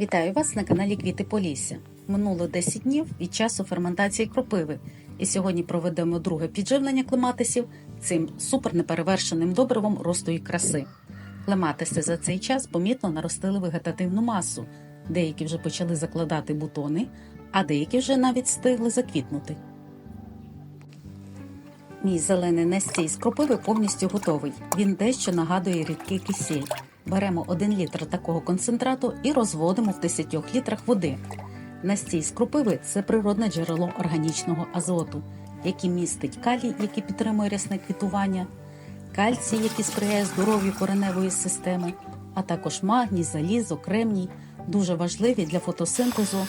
Вітаю вас на каналі Квіти Полісся. Минуло 10 днів від часу ферментації кропиви, і сьогодні проведемо друге підживлення клематисів цим супернеперевершеним добривом росту і краси. Клематиси за цей час помітно наростили вегетативну масу. Деякі вже почали закладати бутони, а деякі вже навіть встигли заквітнути. Мій зелений настій з кропиви повністю готовий. Він дещо нагадує рідкий кисіль. Беремо 1 літр такого концентрату і розводимо в 10 літрах води. Настій з кропиви це природне джерело органічного азоту, який містить калій, який підтримує рясне квітування, кальцій, який сприяє здоров'ю кореневої системи, а також магній, залізо, кремній, дуже важливі для фотосинтезу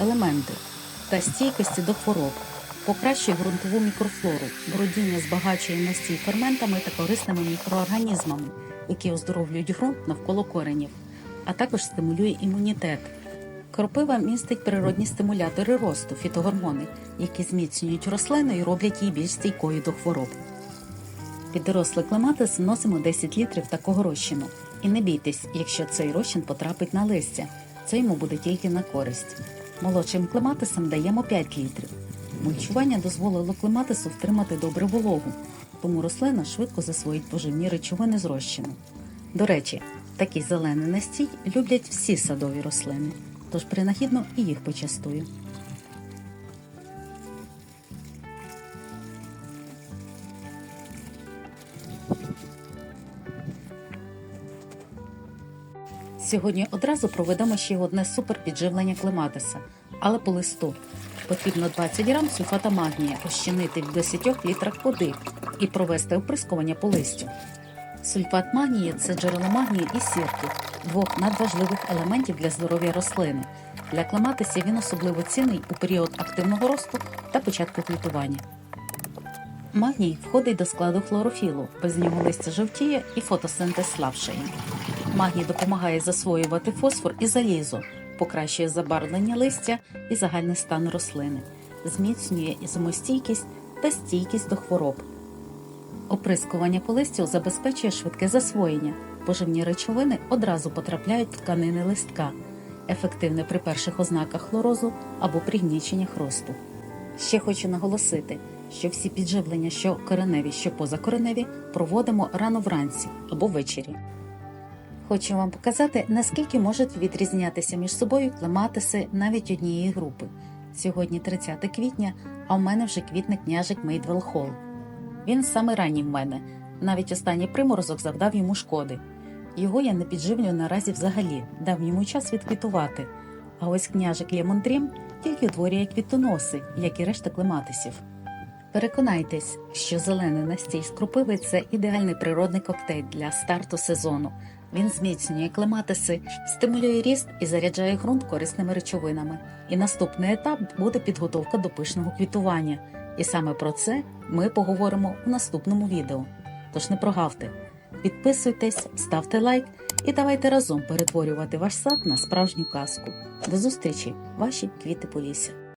елементи та стійкості до хвороб. Покращує ґрунтову мікрофлору, бродіння збагачує настій ферментами та корисними мікроорганізмами, які оздоровлюють ґрунт навколо коренів, а також стимулює імунітет. Кропива містить природні стимулятори росту, фітогормони, які зміцнюють рослину і роблять її більш стійкою до хвороб. Під дорослий клематис вносимо 10 літрів такого розчину. І не бійтесь, якщо цей розчин потрапить на листя, це йому буде тільки на користь. Молодшим клематисам даємо 5 літрів. Мульчування дозволило клематису втримати добре вологу, тому рослина швидко засвоїть поживні речовини з розчину. До речі, такий зелений настій люблять всі садові рослини, тож принагідно і їх почастую. Сьогодні одразу проведемо ще одне суперпідживлення клематиса, але по листу. Потрібно 20 грам сульфата магнія розчинити в 10 літрах води і провести оприскування по листю. Сульфат магнію це джерело магнію і сірки, двох надважливих елементів для здоров'я рослини. Для клематисів він особливо цінний у період активного росту та початку квітування. Магній входить до складу хлорофілу, без нього листя жовтіє і фотосинтез слабшає. Магній допомагає засвоювати фосфор і залізо, покращує забарвлення листя і загальний стан рослини, зміцнює зимостійкість та стійкість до хвороб. Оприскування по листю забезпечує швидке засвоєння. Поживні речовини одразу потрапляють в тканини листка, ефективне при перших ознаках хлорозу або пригніченнях росту. Ще хочу наголосити, що всі підживлення, що кореневі, що позакореневі, проводимо рано вранці або ввечері. Хочу вам показати, наскільки можуть відрізнятися між собою клематиси навіть однієї групи. Сьогодні 30 квітня, а в мене вже квітне княжик Мейдвелл Холл. Він саме ранній в мене. Навіть останній приморозок завдав йому шкоди. Його я не підживлюю наразі взагалі, дав йому час відквітувати. А ось княжик Лемонтрім тільки утворює квітоноси, як і решта клематисів. Переконайтесь, що зелений настій з це ідеальний природний коктейль для старту сезону. Він зміцнює клематиси, стимулює ріст і заряджає ґрунт корисними речовинами. І наступний етап буде підготовка до пишного квітування. І саме про це ми поговоримо у наступному відео. Тож не прогавте, підписуйтесь, ставте лайк і давайте разом перетворювати ваш сад на справжню казку. До зустрічі, ваші квіти Полісся.